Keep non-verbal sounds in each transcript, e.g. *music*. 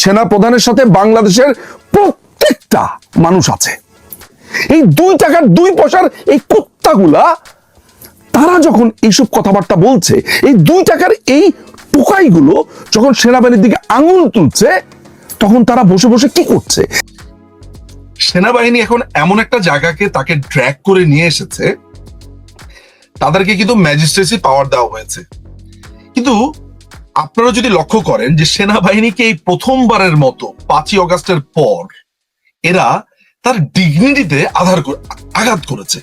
সেনা প্রধানের সাথে বাংলাদেশের প্রত্যেকটা মানুষ আছে। এই দুই টাকার দুই পয়সার এই কুত্তাগুলা, তারা যখন এইসব কথাবার্তা বলছে, এই দুই টাকার এই টোকাইগুলো যখন সেনাবাহিনীর দিকে আঙুল তুলছে, তখন তারা বসে বসে কি করছে? সেনাবাহিনী এখন এমন একটা জায়গাকে তাকে ড্র্যাগ করে নিয়ে এসেছে, তাদেরকে কিন্তু ম্যাজিস্ট্রেসি পাওয়ার দেওয়া হয়েছে। কিন্তু আপনারা যদি লক্ষ্য করেন যে সেনাবাহিনীকে এই প্রথমবারের মতো পাঁচই অগাস্টের পর এরা তার ডিগনিটিতে আধার আঘাত করেছে।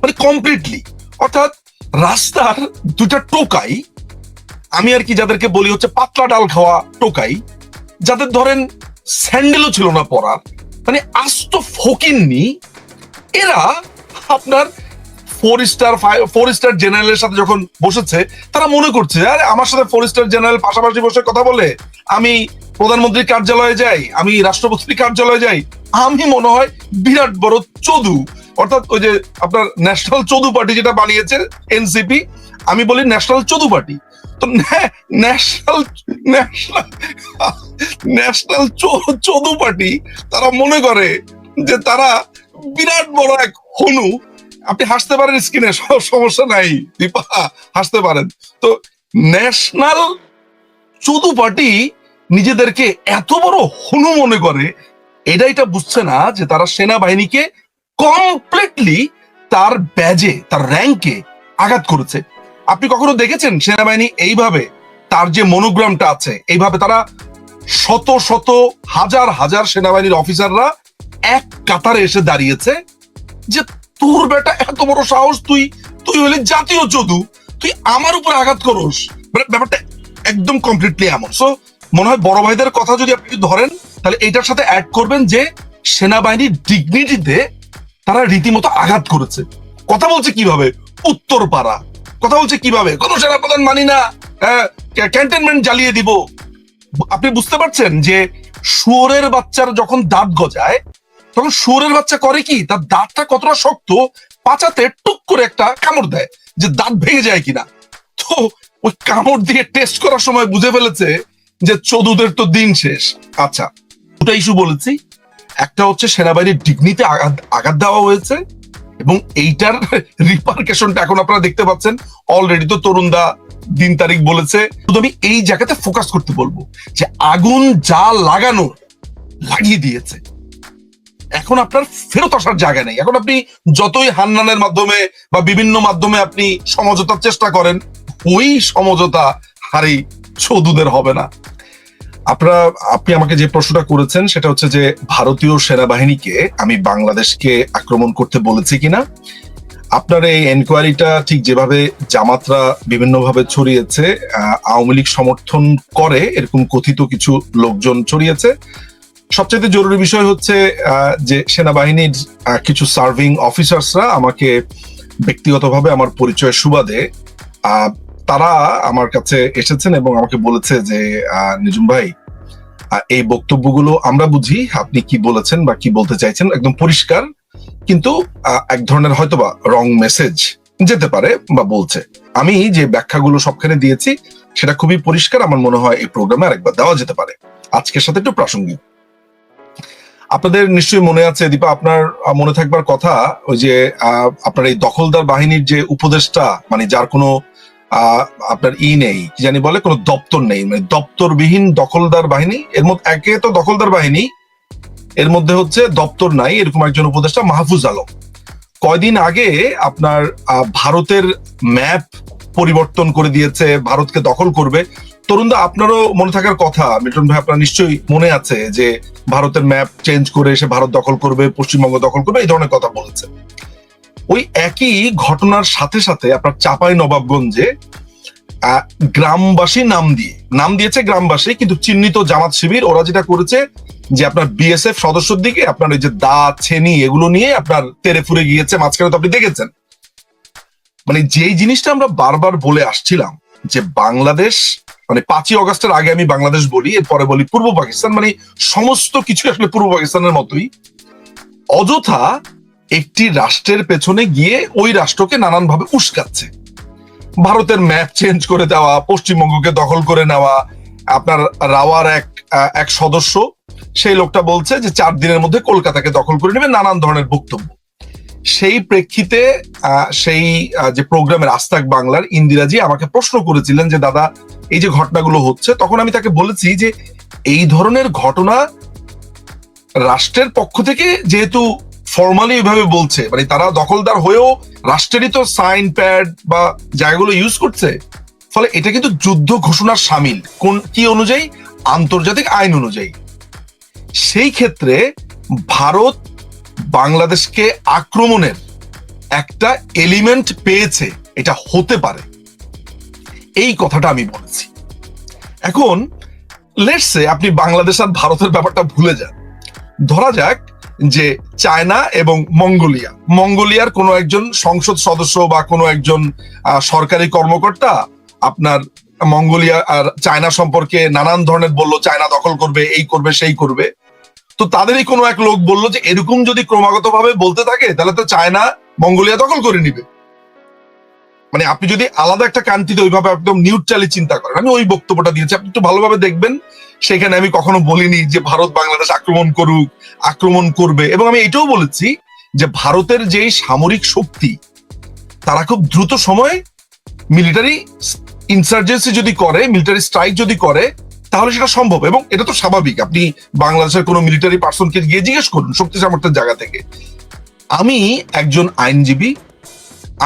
মানে কমপ্লিটলি অর্থাৎ রাস্তার দুটা টোকাই, আমি আর কি যাদেরকে বলি হচ্ছে পাতলা ডাল খাওয়া টোকাই, যাদের ধরেন স্যান্ডেলও ছিল না পরার মানে আস্ত ফকিননি, এরা আপনার ফোর স্টার ফোর স্টার জেনারেলের সাথে যখন বসেছে, তারা মনে করছে, আরে, আমার সাথে ফোর স্টার জেনারেল পাশাপাশি বসে কথা বলে। আমি প্রধানমন্ত্রীর কার্যালয়ে যাই, আমি রাষ্ট্রপতির কার্যালয়ে যাই, আমি মনে হয় বিরাট বড় চদু। অর্থাৎ ওই যে আপনার ন্যাশনাল চদু পার্টি যেটা বানিয়েছে এনসিপি আমি বলি ন্যাশনাল চদু পার্টি তো ন্যাশনাল ন্যাশনাল ন্যাশনাল চদু পার্টি তারা মনে করে যে তারা বিরাট বড় এক হনু। আপনি হাসতে পারেন স্ক্রিনে সমস্যা নাই। দীপা, হাসতে পারেন। তো ন্যাশনাল চদু পার্টি নিজেদেরকে এত বড় হনু মনে করে এটা এটা বুঝছে না যে তারা সেনাবাহিনীকে কমপ্লিটলি তার ব্যাজে তার র্যাঙ্কে আঘাত করেছে। আপনি কখনো দেখেছেন সেনাবাহিনী এইভাবে তার যে মনোগ্রামটা আছে, এইভাবে তারা শত শত, হাজার হাজার সেনাবাহিনীর অফিসাররা এক কাতারে এসে দাঁড়িয়েছে যে তোর বেটা এত বড় সাহস, তুই তুই হলে জাতীয় চদু তুই আমার উপর আঘাত করস। মানে ব্যাপারটা একদম কমপ্লিটলি এমন। সো মনে হয় বড় ভাইদের কথা যদি আপনি ধরেন, তাহলে এটার সাথে অ্যাড করবেন যে, সেনাবাহিনীর ডিগনিটিতে তারা রীতিমতো আঘাত করেছে। কথা বলছে কীভাবে? উত্তর পাড়া কথা বলছে কীভাবে? কোন সেনাপ্রধান মানি না। ক্যান্টনমেন্ট জ্বালিয়ে দিব। আপনি বুঝতে পারছেন যে, শুয়োরের বাচ্চার যখন দাঁত গজায় তখন শুয়োরের বাচ্চা করে কি? তার দাঁতটা কতটা শক্ত, পাচাতে টুক করে একটা কামড় দেয় যে দাঁত ভেঙে যায় কিনা। তো ওই কামড় দিয়ে টেস্ট করার সময় বুঝে ফেলেছে যে চোদুদের তো দিন শেষ। আচ্ছা দুটা ইস্যু বলেছি। একটা হচ্ছে সেনাবাহিনীর ডিগনিতে আঘাত আঘাত দেওয়া হয়েছে এবং এইটার *laughs* রিপার্কেশনটা এখন আপনারা দেখতে পাচ্ছেন। অলরেডি তো তরুণদা দিন তারিখ বলেছে। শুধু আমি এই জায়গাতে ফোকাস করতে বলব যে আগুন যা লাগানো লাগিয়ে দিয়েছে। এখন আপনার ফেরত আসার জায়গা নেই। এখন আপনি যতই হান্নানের মাধ্যমে বা বিভিন্ন মাধ্যমে আপনি সমঝোতার চেষ্টা করেন, ওই সমঝোতা হারি চৌদুদের হবে না। আপনারা, আপনি আমাকে যে প্রশ্নটা করেছেন, সেটা হচ্ছে যে ভারতীয় সেনাবাহিনীকে আমি বাংলাদেশকে আক্রমণ করতে বলেছি কিনা? আপনার এই এনকোয়ারিটা ঠিক যেভাবে জামাতরা বিভিন্নভাবে ছড়িয়েছে আওয়ামী লীগ সমর্থন করে, এরকম কথিত কিছু লোকজন ছড়িয়েছে। সবচেয়ে জরুরি বিষয় হচ্ছে যে সেনাবাহিনীর কিছু সার্ভিং অফিসার্সরা আমাকে ব্যক্তিগতভাবে আমার পরিচয় সুবাদে তারা আমার কাছে এসেছেন এবং আমাকে বলেছে যে নিজুম ভাই এই বক্তব্যগুলো আমরা বুঝি, আপনি কি বলেছেন বা কি বলতে চাইছেন, একদম পরিষ্কার, কিন্তু এক ধরনের হয়তোবা রং মেসেজ যেতে পারে বা বলছে। আমি যে ব্যাখ্যাগুলো সবখানে দিয়েছি, সেটা খুবই পরিষ্কার, আমার মনে হয় এই প্রোগ্রামে আরেকবার দেওয়া যেতে পারে। আজকের সাথে একটু প্রাসঙ্গিক। আপনাদের নিশ্চয়ই মনে আছে, দীপা, আপনার মনে থাকবার কথা ওই যে আপনার এই দখলদার বাহিনীর যে উপদেষ্টা মানে যার কোনো আপনার ই নেই, কি জানি বলে, কোনো দপ্তর নেই মানে দপ্তরবিহীন দখলদার বাহিনী, এর মধ্যে, একে তো দখলদার বাহিনী, এর মধ্যে হচ্ছে দপ্তর নাই, এরকম একজন উপদেষ্টা মাহফুজ আলম। কয়দিন আগে আপনার ভারতের ম্যাপ পরিবর্তন করে দিয়েছে, ভারতকে দখল করবে তরুণদা, আপনারও মনে থাকার কথা মিল্টন ভাই, আপনার নিশ্চয়ই মনে আছে যে ভারতের ম্যাপ চেঞ্জ করে এসে ভারত দখল করবে, পশ্চিমবঙ্গ দখল করবে, এই ধরনের কথা বলেছে। ওই একই ঘটনার সাথে সাথে আপনার চাপাই নবাবগঞ্জে গ্রামবাসী নাম দিয়ে, নাম দিয়েছে গ্রামবাসী, কিন্তু চিহ্নিত জামাত শিবির, ওরা যেটা করেছে যে আপনার বিএসএফ সদস্যর দিকে আপনার ওই যে দা, ছেনি এগুলো নিয়ে আপনার তেরে ফুরে গিয়েছে, মাঝখানে তো আপনি দেখেছেন। মানে যেই জিনিসটা আমরা বারবার বলে আসছিলাম যে বাংলাদেশ মানে পাঁচই অগস্টের আগে আমি বাংলাদেশ বলি, এরপরে বলি পূর্ব পাকিস্তান মানে সমস্ত কিছু আসলে পূর্ব পাকিস্তানের মতোই। অযথা একটি রাষ্ট্রের পেছনে গিয়ে ওই রাষ্ট্রকে নানান ভাবে উস্কাচ্ছে। ভারতের ম্যাপ চেঞ্জ করে দেওয়া, পশ্চিমবঙ্গকে দখল করে নেওয়া, আপনার রাওয়ার এক এক সদস্য, সেই লোকটা বলছে যে চার দিনের মধ্যে কলকাতাকে দখল করে নেবে, নানান ধরনের বক্তব্য। সেই প্রেক্ষিতে সেই যে প্রোগ্রামের আস্তাক বাংলার ইন্দিরাজি আমাকে প্রশ্ন করেছিলেন যে, দাদা, এই যে ঘটনাগুলো হচ্ছে, তখন আমি তাকে বলেছি যে, এই ধরনের ঘটনা রাষ্ট্রের পক্ষ থেকে যেহেতু ফর্মালি এভাবে বলছে মানে তারা দখলদার হয়েও রাষ্ট্রেরই তো সাইন প্যাড বা জায়গাগুলো ইউজ করছে, ফলে এটা কিন্তু যুদ্ধ ঘোষণার সামিল, কোন, কি অনুযায়ী? আন্তর্জাতিক আইন অনুযায়ী। সেই ক্ষেত্রে ভারত বাংলাদেশকে আক্রমণের একটা এলিমেন্ট পেয়েছে, এটা হতে পারে। এই কথাটা আমি বলেছি। এখন লেটসে আপনি বাংলাদেশ আর ভারতের ব্যাপারটা ভুলে যান। ধরা যাক যে চায়না এবং মঙ্গোলিয়া। মঙ্গোলিয়ার কোনো একজন সংসদ সদস্য বা কোনো একজন সরকারি কর্মকর্তা আপনার মঙ্গোলিয়া আর চায়না সম্পর্কে নানান ধরনের বলল, চায়না দখল করবে, এই করবে, সেই করবে। তো তাদেরই কোনো এক লোক বলল যে, এরকম যদি ক্রমাগত ভাবে বলতে থাকে, তাহলে তো চায়না মঙ্গোলিয়া দখল করে নিবে। মানে আপনি যদি আলাদা একটা কান্ট্রিতে ওইভাবে একদম নিউট্রালি চিন্তা করেন, আমি ওই বক্তব্যটা দিয়েছি, আপনি একটু ভালোভাবে দেখবেন। সেখানে আমি কখনো বলিনি যে, ভারত বাংলাদেশ আক্রমণ করুক, আক্রমণ করবে। এবং আমি এটাও বলেছি যে, ভারতের যেই সামরিক শক্তি, তারা খুব দ্রুত সময়ে মিলিটারি ইনসার্জেন্সি যদি করে মিলিটারি স্ট্রাইক যদি করে তাহলে সেটা সম্ভব এবং এটা তো স্বাভাবিক। আপনি বাংলাদেশের কোনো মিলিটারি পার্সনকে গিয়ে জিজ্ঞেস করুন শক্তি সামর্থ্যের জায়গা থেকে। আমি একজন আইনজীবী,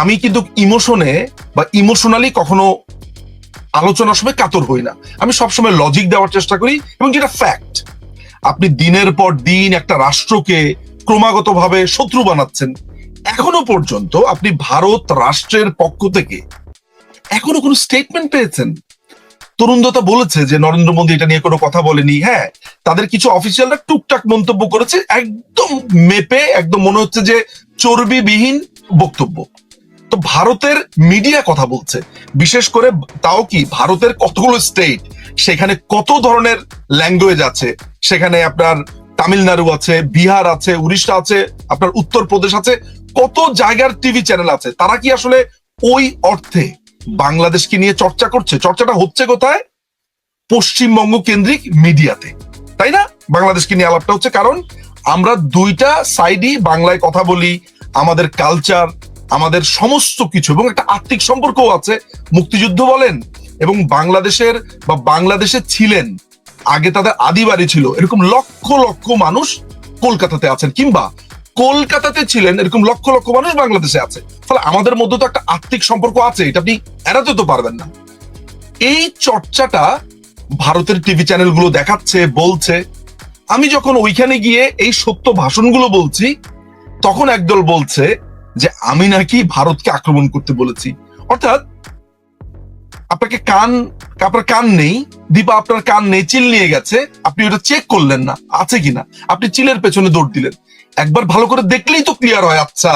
আমি কিন্তু ইমোশনে বা ইমোশনালি কখনো আলোচনার সময় কাতর হই না। আমি সবসময় লজিক দেওয়ার চেষ্টা করি এবং যেটা ফ্যাক্ট আপনি দিনের পর দিন একটা রাষ্ট্রকে ক্রমাগতভাবে শত্রু বানাচ্ছেন। এখনও পর্যন্ত আপনি ভারত রাষ্ট্রের পক্ষ থেকে এখনও কোনো স্টেটমেন্ট পেয়েছেন? তরুণদতা বলেছে যে নরেন্দ্র মোদী এটা নিয়ে কোনো কথা বলেনি। হ্যাঁ তাদের কিছু অফিসিয়ালরা টুকটাক মন্তব্য করেছে, একদম মেপে, একদম মনে হচ্ছে যে চর্বিবিহীন বক্তব্য। তো ভারতের মিডিয়া কথা বলছে, বিশেষ করে তাও কি ভারতের কতগুলো স্টেট সেখানে কত ধরনের ল্যাঙ্গুয়েজ আছে, সেখানে আপনার তামিলনাড়ু আছে, বিহার আছে, উড়িষ্যা আছে, আপনার উত্তরপ্রদেশ আছে, কত জায়গার টিভি চ্যানেল আছে, তারা কি আসলে ওই অর্থে বাংলাদেশকে নিয়ে চর্চা করছে। চর্চাটা হচ্ছে কোথায়? পশ্চিমবঙ্গ কেন্দ্রিক মিডিয়াতে। তাই না? বাংলাদেশকে নিয়ে আলাপটা হচ্ছে কারণ আমরা দুইটা সাইডই বাংলায় কথা বলি, আমাদের কালচার আমাদের সমস্ত কিছু এবং একটা আর্থিক সম্পর্কও আছে। মুক্তিযুদ্ধ বলেন এবং বাংলাদেশের বা বাংলাদেশে ছিলেন, আগে তাদের আদিবাড়ি ছিল, এরকম লক্ষ লক্ষ মানুষ কলকাতাতে আছেন কিংবা কলকাতাতে ছিলেন এরকম লক্ষ লক্ষ মানুষ বাংলাদেশে আছে। ফলে আমাদের মধ্যে তো একটা আত্মিক সম্পর্ক আছে, এটা আপনি এড়াতে তো পারবেন না। এই চর্চাটা ভারতের টিভি চ্যানেলগুলো দেখাচ্ছে, বলছে। আমি যখন ওইখানে গিয়ে এই সত্য ভাষণগুলো বলছি, তখন একদল বলছে যে, আমি নাকি ভারতকে আক্রমণ করতে বলেছি। অর্থাৎ, আপনাকে কান, আপনার কান নেই, দীপা আপনার কান নেই, চিল নিয়ে গেছে। আপনি ওটা চেক করলেন না, আছে কিনা? আপনি চিলের পেছনে দৌড় দিলেন। একবার ভালো করে দেখলেই তো ক্লিয়ার হয় আচ্ছা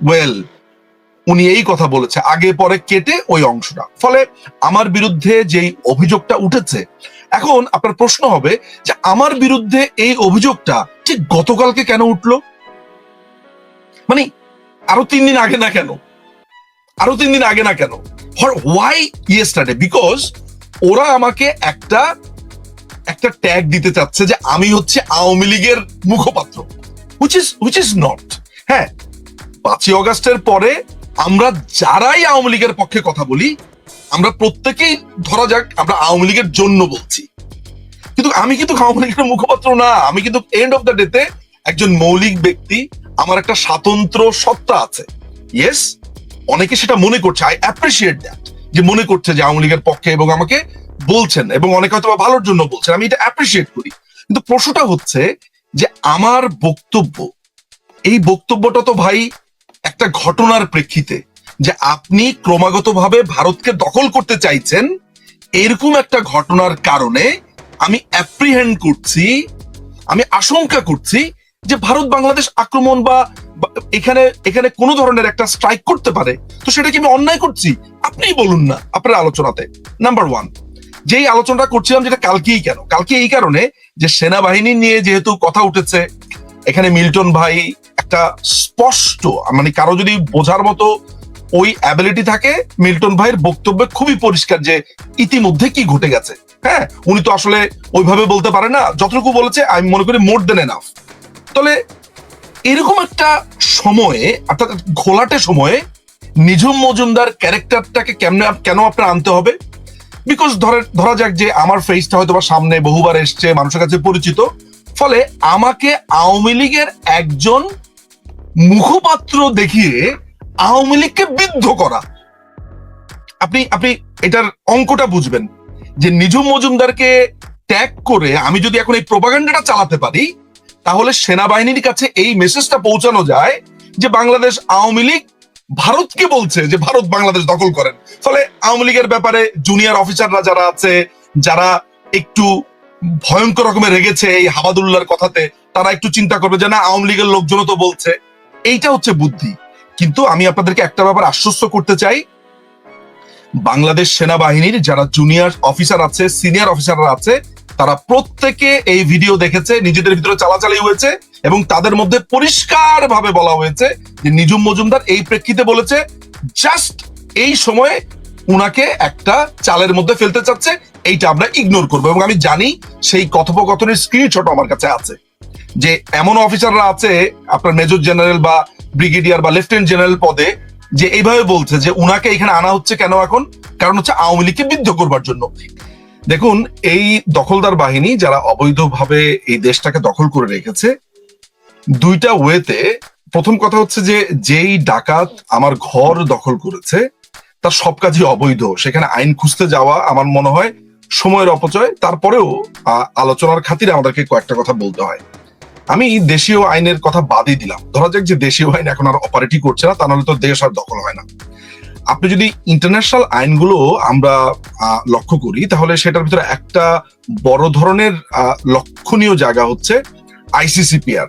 ওয়েল উনি এই কথা বলেছে, আগে পরে কেটে ওই অংশটা। ফলে আমার বিরুদ্ধে যেই অভিযোগটা উঠেছে, এখন আপনার প্রশ্ন হবে যে আমার বিরুদ্ধে এই অভিযোগটা ঠিক গতকালকে কেন উঠল? মানে আরও তিন দিন আগে না কেন? আরও তিন দিন আগে না কেন? ওয়াই ইয়েস্টারডে বিকজ ওরা আমাকে একটা একটা ট্যাগ দিতে চাচ্ছে যে আমি হচ্ছে আওয়ামী লীগের মুখপাত্র। Which is which is not হ্যাঁ? পাঁচই অগাস্টের পরে আমরা যারাই আওয়ামী লীগের পক্ষে কথা বলি, আমরা প্রত্যেকেই ধরা যাক আমরা আওয়ামী লীগের জন্য বলছি। কিন্তু আমি কিন্তু আওয়ামী লীগের মুখপাত্র না, আমি কিন্তু এন্ড অফ দ্য ডেতে একজন মৌলিক ব্যক্তি, আমার একটা স্বাতন্ত্র সত্তা আছে। ইয়েস অনেকে সেটা মনে করছে আই অ্যাপ্রিসিয়েট দ্যাট যে মনে করছে যে আওয়ামী লীগের পক্ষে এবং আমাকে বলছেন, এবং অনেকে হয়তো ভালোর জন্য বলছেন, আমি এটা অ্যাপ্রিসিয়েট করি। কিন্তু প্রশ্নটা হচ্ছে যে আমার বক্তব্য, এই বক্তব্যটা তো ভাই একটা ঘটনার প্রেক্ষিতে যে আপনি ক্রমাগতভাবে ভারতকে দখল করতে চাইছেন, এরকম একটা ঘটনার কারণে আমি অ্যাপ্রিহেন্ড করছি, আমি আশঙ্কা করছি যে ভারত বাংলাদেশ আক্রমণ বা এখানে এখানে কোনো ধরনের একটা স্ট্রাইক করতে পারে। তো সেটা কি আমি অন্যায় করছি। আপনিই বলুন না আপনার আলোচনাতে। নাম্বার ওয়ান যেই আলোচনাটা করছিলাম যেটা কালকেই কেন? কালকে এই কারণে যে সেনাবাহিনী নিয়ে যেহেতু কথা উঠেছে, এখানে মিল্টন ভাই একটা স্পষ্ট মানে কারও যদি বোঝার মতো ওই অ্যাবিলিটি থাকে, মিল্টন ভাইয়ের বক্তব্যে খুবই পরিষ্কার যে ইতিমধ্যে কি ঘটে গেছে। হ্যাঁ উনি তো আসলে ওইভাবে বলতে পারে না, যতটুকু বলেছে, আমি মনে করি মোর দেন এনাফ তাহলে এরকম একটা সময়ে, অর্থাৎ ঘোলাটে সময়ে, নিঝুম মজুমদার ক্যারেক্টারটাকে কেমনে কেন আপনার আনতে হবে? বিকজ ধরে, ধরা যাক যে আমার ফেসটা হয়তো বা সামনে বহুবার এসছে, মানুষের কাছে পরিচিত। ফলে আমাকে আওয়ামী লীগের একজন মুখপাত্র দেখিয়ে আওয়ামী লীগকে বিদ্ধ করা। আপনি আপনি এটার অঙ্কটা বুঝবেন। যে নিঝুম মজুমদারকে ট্যাগ করে আমি যদি এখন এই প্রোপাগান্ডাটা চালাতে পারি, তাহলে সেনাবাহিনীর কাছে এই মেসেজটা পৌঁছানো যায় যে বাংলাদেশ আওয়ামী লীগ ভারতকে বলছে যে ভারত বাংলাদেশ দখল করেন। ফলে আওয়ামী লীগের ব্যাপারে জুনিয়র অফিসাররা যারা আছে, যারা একটু ভয়ঙ্কর রকমের রেগেছে এই হাবাদুল্লাহর কথাতে, তারা একটু চিন্তা করবে যে না, আওয়ামী লীগের লোকজনও তো বলছে। এইটা হচ্ছে বুদ্ধি। কিন্তু আমি আপনাদেরকে একটা ব্যাপার আশ্বস্ত করতে চাই। বাংলাদেশ সেনাবাহিনীর যারা জুনিয়র অফিসার আছে সিনিয়র অফিসাররা আছে তারা প্রত্যেকে এই ভিডিও দেখেছে, নিজেদের ভিতরে চালাচালি হয়েছে এবং তাদের মধ্যে পরিষ্কার ভাবে বলা হয়েছে যে নিজুম মজুমদার এই প্রেক্ষিতে বলেছে জাস্ট এই সময়ে উনাকে একটা চালের মধ্যে ফেলতে চাচ্ছে, এইটা আমরা ইগনোর করব। এবং আমি জানি সেই কথোপকথনের স্ক্রিনশট আমার কাছে আছে যে এমন অফিসাররা আছে, আপনার মেজর জেনারেল বা ব্রিগেডিয়ার বা লেফটেন্যান্ট জেনারেল পদে, যে এইভাবে বলছে যে উনাকে এখানে আনা হচ্ছে কেন এখন? কারণ হচ্ছে আওয়ামী লীগকে বিদ্ধ করবার জন্য। দেখুন, এই দখলদার বাহিনী যারা অবৈধভাবে এই দেশটাকে দখল করে রেখেছে, দুইটা ওয়েতে প্রথম কথা হচ্ছে যে, যেই ডাকাত আমার ঘর দখল করেছে, তার সব কাজই অবৈধ। সেখানে আইন খুঁজতে যাওয়া আমার মনে হয় সময়ের অপচয়। তারপরেও আলোচনার খাতিরে আমাদেরকে কয়েকটা কথা বলতে হয়। আমি দেশীয় আইনের কথা বাদই দিলাম। ধরা যাক যে দেশীয় আইন এখন আর অপারেটি করছে না, তা নাহলে তো দেশ আর দখল হয় না। আপনি যদি ইন্টারন্যাশনাল আইনগুলো আমরা লক্ষ্য করি, তাহলে সেটার ভিতরে একটা বড় ধরনের লক্ষণীয় জায়গা হচ্ছে ICCPR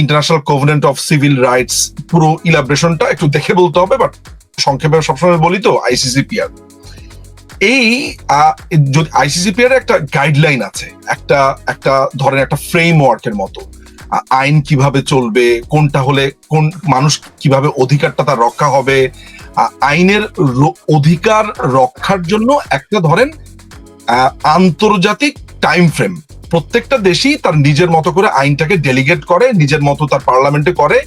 international covenant of civil rights পুরো ইলাবরেশনটা একটু দেখে বলতে হবে বাট সংক্ষেপে সবসময় বলি তো আইসিসিপিআর এই যদি আইসিসিপিআর একটা গাইডলাইন আছে, একটা একটা ধরেন একটা ফ্রেমওয়ার্কের মতো আইন কীভাবে চলবে, কোনটা হলে কোন মানুষ কীভাবে অধিকারটা তার রক্ষা হবে আইনের অধিকার রক্ষার জন্য একটা ধরেন আন্তর্জাতিক টাইম ফ্রেম প্রত্যেকটা দেশই তার নিজের মতো করে আইনটাকে ডেলিগেট করে, নিজের মতো তার পার্লামেন্টে করে।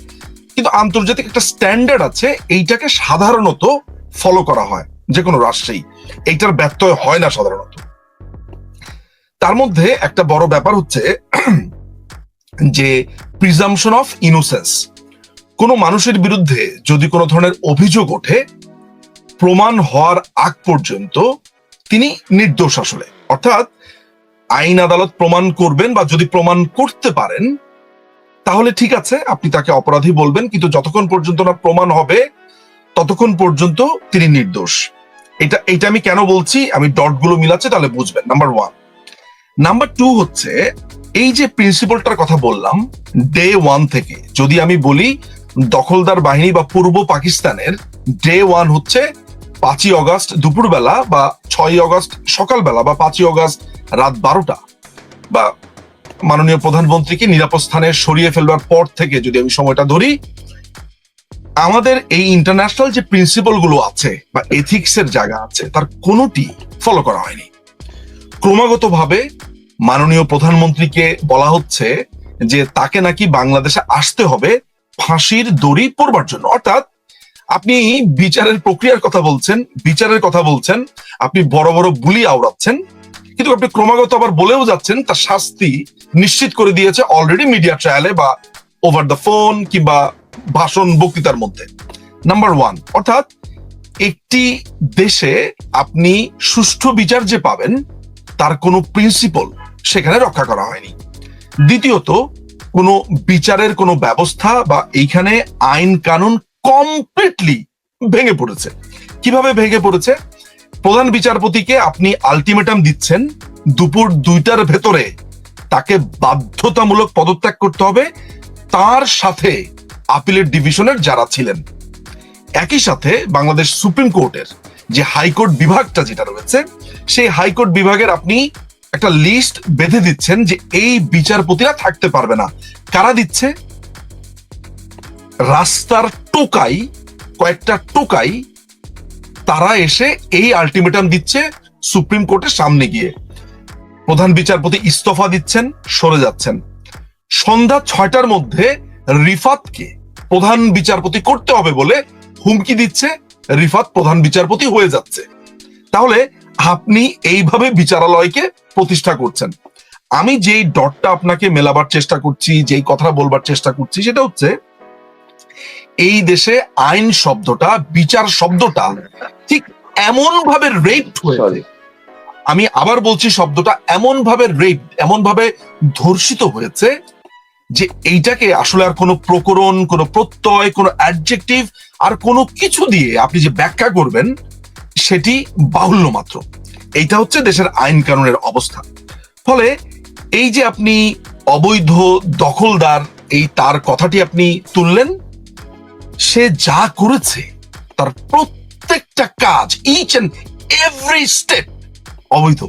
কিন্তু আন্তর্জাতিক একটা স্ট্যান্ডার্ড আছে, এইটাকে সাধারণত ফলো করা হয়, যে কোনো রাষ্ট্রেই। এইটার ব্যত্যয় হয় না সাধারণত। তার মধ্যে একটা বড় ব্যাপার হচ্ছে যে প্রিজামশন অফ ইনোসেন্স কোনো মানুষের বিরুদ্ধে যদি কোনো ধরনের অভিযোগ ওঠে, প্রমাণ হওয়ার আগ পর্যন্ত তিনি নির্দোষ আসলে। অর্থাৎ আইন আদালত প্রমাণ করবেন বা যদি প্রমাণ করতে পারেন, তাহলে ঠিক আছে, আপনি তাকে অপরাধী বলবেন, কিন্তু যতক্ষণ পর্যন্ত না প্রমাণ হবে, ততক্ষণ পর্যন্ত তিনি নির্দোষ। এটা এটা আমি কেন বলছি? আমি ডটগুলো মিলাচ্ছি, তাহলে বুঝবেন। নাম্বার ওয়ান নাম্বার টু হচ্ছে, এই যে প্রিন্সিপালটার কথা বললাম ডে ওয়ান থেকে, যদি আমি বলি দখলদার বাহিনী বা পূর্ব পাকিস্তানের ডে ওয়ান হচ্ছে পাঁচই অগস্ট দুপুরবেলা বা ছয়ই অগস্ট সকালবেলা বা পাঁচই অগস্ট রাত বারোটা। বা মাননীয় প্রধানমন্ত্রীকে নিরাপদ স্থানে সরিয়ে ফেলবার পর থেকে যদি আমি সময়টা ধরি, আমাদের এই ইন্টারন্যাশনাল যে প্রিন্সিপালগুলো আছে বা এথিক্স এর জায়গা আছে, তার কোনোটি ফলো করা হয়নি। ক্রমাগতভাবে মাননীয় প্রধানমন্ত্রীকে বলা হচ্ছে যে তাকে নাকি বাংলাদেশে আসতে হবে ফাঁসির দড়ি পড়বার জন্য। অর্থাৎ আপনি বিচারের প্রক্রিয়ার কথা বলছেন, বিচারের কথা বলছেন, আপনি বড় বড় বুলি আওড়াচ্ছেন, কিন্তু আপনি ক্রমাগত আবার বলেও যাচ্ছেন, তার শাস্তি নিশ্চিত করে দিয়েছে অলরেডি মিডিয়া ট্রায়ালে বা ওভার দ্য ফোন কিংবা ভাষণ বক্তৃতার মধ্যে। নাম্বার ওয়ান অর্থাৎ একটি দেশে আপনি সুষ্ঠু বিচার যে পাবেন, তার কোনো প্রিন্সিপল সেখানে রক্ষা করা হয়নি। দ্বিতীয়ত কোনো বিচারের কোনো ব্যবস্থা বা এইখানে আইন কানুন কমপ্লিটলি ভেঙে পড়েছে। কীভাবে ভেঙে পড়েছে? প্রধান বিচারপতিকে আপনি আলটিমেটাম দিচ্ছেন, দুপুর দুইটার ভেতরে তাকে বাধ্যতামূলক পদত্যাগ করতে হবে। তার সাথে আপিলের ডিভিশনের যারা ছিলেন, একই সাথে বাংলাদেশ সুপ্রিম কোর্টের যে হাইকোর্ট বিভাগটা যেটা রয়েছে, সেই হাইকোর্ট বিভাগের আপনি একটা লিস্ট বেঁধে দিচ্ছেন যে এই বিচারপতিরা থাকতে পারবে না। কারা দিচ্ছে? রাস্তার টোকাই, কয়েকটা টোকাই, তারা এসে এই আলটিমেটাম দিচ্ছে সুপ্রিম কোর্টের সামনে গিয়ে। প্রধান বিচারপতি ইস্তফা দিচ্ছেন, সরে যাচ্ছেন। সন্ধ্যা ছয়টার মধ্যে রিফাতকে প্রধান বিচারপতি করতে হবে বলে হুমকি দিচ্ছে রিফাত প্রধান বিচারপতি হয়ে যাচ্ছে। তাহলে আপনি এইভাবে বিচারালয়কে প্রতিষ্ঠা করছেন। আমি যেই ডটটা আপনাকে মেলাবার চেষ্টা করছি যেই কথা বলবার চেষ্টা করছি সেটা হচ্ছে এই দেশে আইন শব্দটা বিচার শব্দটা ঠিক এমন ভাবে রেপড হয়েছে আমি আবার বলছি শব্দটা এমন ভাবে রেপ এমন ভাবে ধর্ষিত হয়েছে যে এইটাকে আসলে আর কোনো প্রকরণ কোনো প্রত্যয় কোনো অ্যাডজেক্টিভ আর কোনো কিছু দিয়ে আপনি যে ব্যাখ্যা করবেন সেটি বাহুল্য মাত্র। এইটা হচ্ছে দেশের আইন কানুনের অবস্থা। ফলে এই যে আপনি অবৈধ দখলদার এই তার কথাটি আপনি তুললেন, সে যা করেছে, তার প্রত্যেকটা কাজ ইচ এন্ড এভরি স্টেপ অবৈধ।